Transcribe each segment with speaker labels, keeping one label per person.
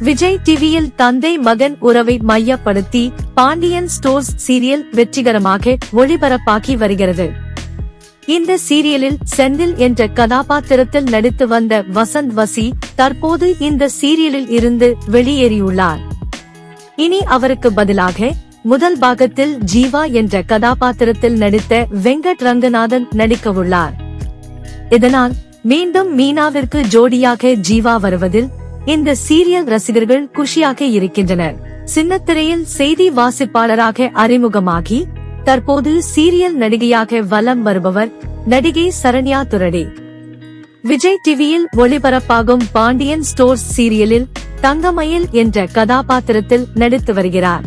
Speaker 1: விஜய் டிவியில் தந்தை மகன் உறவை மையப்படுத்தி பாண்டியன் ஸ்டோர்ஸ் சீரியல் வெற்றிகரமாக ஒளிபரப்பாகி வருகிறது. இந்த சீரியலில் செந்தில் என்ற கதாபாத்திரத்தில் நடித்து வந்த வசந்த் வசி தற்போது இந்த சீரியலில் இருந்து வெளியேறியுள்ளார். இனி அவருக்கு பதிலாக முதல் பாகத்தில் ஜீவா என்ற கதாபாத்திரத்தில் நடித்த வெங்கட் ரங்கநாதன் நடிக்கவுள்ளார். இதனால் மீண்டும் மீனாவிற்கு ஜோடியாக ஜீவா வருவதில் இந்த சீரியல் ரசிகர்கள் குஷியாக இருக்கின்றனர். சின்னத்திரையில் செய்தி வாசிப்பாளராக அறிமுகமாகி தற்போது சீரியல் நடிகையாக வலம் வருபவர் நடிகை சரண்யா துரடே. விஜய் டிவியில் ஒளிபரப்பாகும் பாண்டியன் ஸ்டோர்ஸ் சீரியலில் தங்கமயில் என்ற கதாபாத்திரத்தில் நடித்து வருகிறார்.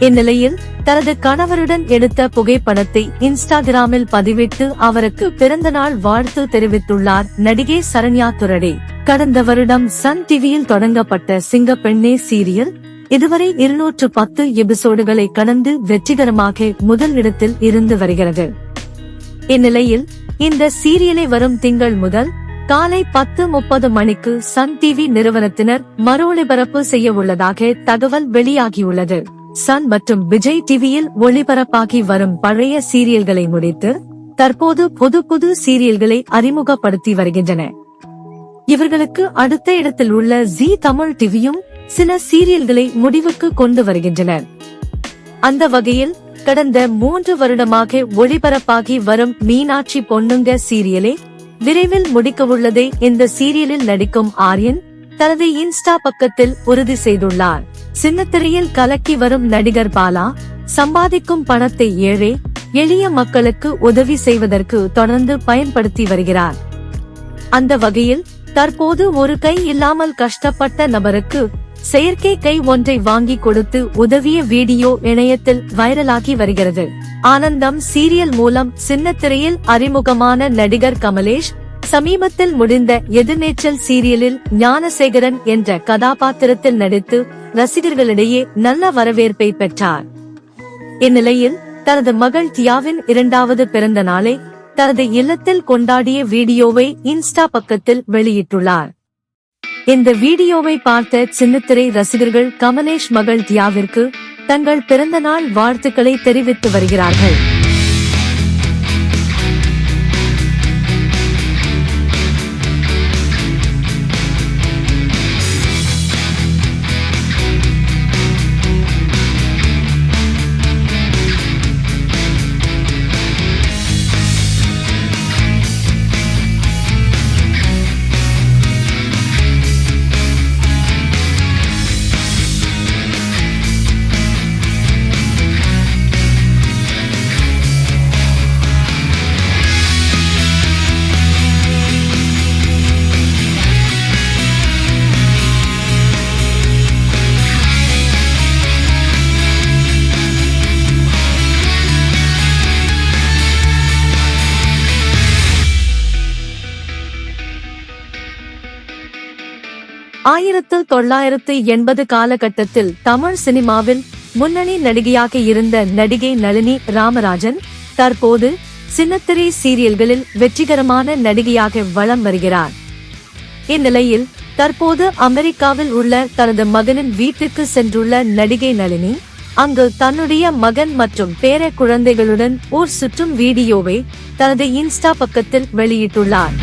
Speaker 1: இந்நிலையில் தனது கணவருடன் எடுத்த புகைப்படத்தை இன்ஸ்டாகிராமில் பதிவிட்டு அவருக்கு பிறந்தநாள் வாழ்த்து தெரிவித்துள்ளார் நடிகை சரண்யா துரடே கடந்த வருடம் சன் டிவியில் தொடங்கப்பட்ட சிங்கப்பெண்ணே சீரியல் இதுவரை இருநூற்று பத்து எபிசோடுகளை கடந்து வெற்றிகரமாக முதல் இடத்தில் இருந்து வருகிறது. இந்நிலையில் இந்த சீரியலை வரும் திங்கள் முதல் காலை பத்து முப்பது மணிக்கு சன் டிவி நிறுவனத்தினர் மறு ஒளிபரப்பு செய்ய உள்ளதாக தகவல் வெளியாகியுள்ளது. சன் மற்றும் விஜய் டிவியில் ஒளிபரப்பாகி வரும் பழைய சீரியல்களை முடித்து தற்போது புது புது சீரியல்களை அறிமுகப்படுத்தி வருகின்றன. இவர்களுக்கு அடுத்த இடத்தில் உள்ள ஜி தமிழ் டிவியும் சில சீரியல்களை முடிவுக்கு கொண்டு வருகின்றனர். அந்த வகையில் கடந்த மூன்று வருடமாக ஒளிபரப்பாகி வரும் மீனாட்சி பொண்ணுங்க சீரியலை விரைவில் முடிக்கவுள்ளதை இந்த சீரியலில் நடிக்கும் ஆரியன் தனது இன்ஸ்டா பக்கத்தில் உறுதி செய்துள்ளார். சின்னத்திரையில் கலக்கி வரும் நடிகர் பாலா சம்பாதிக்கும் பணத்தை ஏழை எளிய மக்களுக்கு உதவி செய்வதற்கு தொடர்ந்து பயன்படுத்தி வருகிறார். அந்த வகையில் தற்போது ஒரு கை இல்லாமல் கஷ்டப்பட்ட நபருக்கு செயற்கை கை ஒன்றை வாங்கி கொடுத்து உதவிய வீடியோ இணையத்தில் வைரலாகி வருகிறது. ஆனந்தம் சீரியல் மூலம் சின்னத்திரையில் அறிமுகமான நடிகர் கமலேஷ் சமீபத்தில் முடிந்த எதிர்நீச்சல் சீரியலில் ஞானசேகரன் என்ற கதாபாத்திரத்தில் நடித்து ரசிகர்களிடையே நல்ல வரவேற்பை பெற்றார். இந்நிலையில் தனது மகள் தியாவின் இரண்டாவது பிறந்த நாளை தனது இல்லத்தில் கொண்டாடிய வீடியோவை இன்ஸ்டா பக்கத்தில் வெளியிட்டுள்ளார். இந்த வீடியோவை பார்த்த சின்னத்திரை ரசிகர்கள் கமலேஷ் மகள் தியாவிற்கு தங்கள் பிறந்த நாள் வாழ்த்துக்களை தெரிவித்து வருகிறார்கள். ஆயிரத்து தொள்ளாயிரத்து எண்பது காலகட்டத்தில் தமிழ் சினிமாவில் முன்னணி நடிகையாக இருந்த நடிகை நளினி ராமராஜன் தற்போது சின்னத்திரை சீரியல்களில் வெற்றிகரமான நடிகையாக வலம் வருகிறார். இந்நிலையில் தற்போது அமெரிக்காவில் உள்ள தனது மகனின் வீட்டுக்கு சென்றுள்ள நடிகை நளினி அங்கு தன்னுடைய மகன் மற்றும் பேர குழந்தைகளுடன் ஓர் சுற்றும் வீடியோவை தனது இன்ஸ்டா பக்கத்தில் வெளியிட்டுள்ளார்.